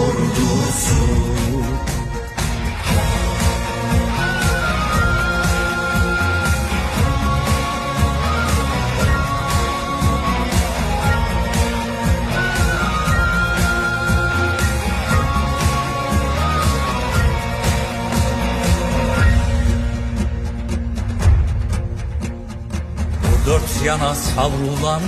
ordusu dört yana savrulan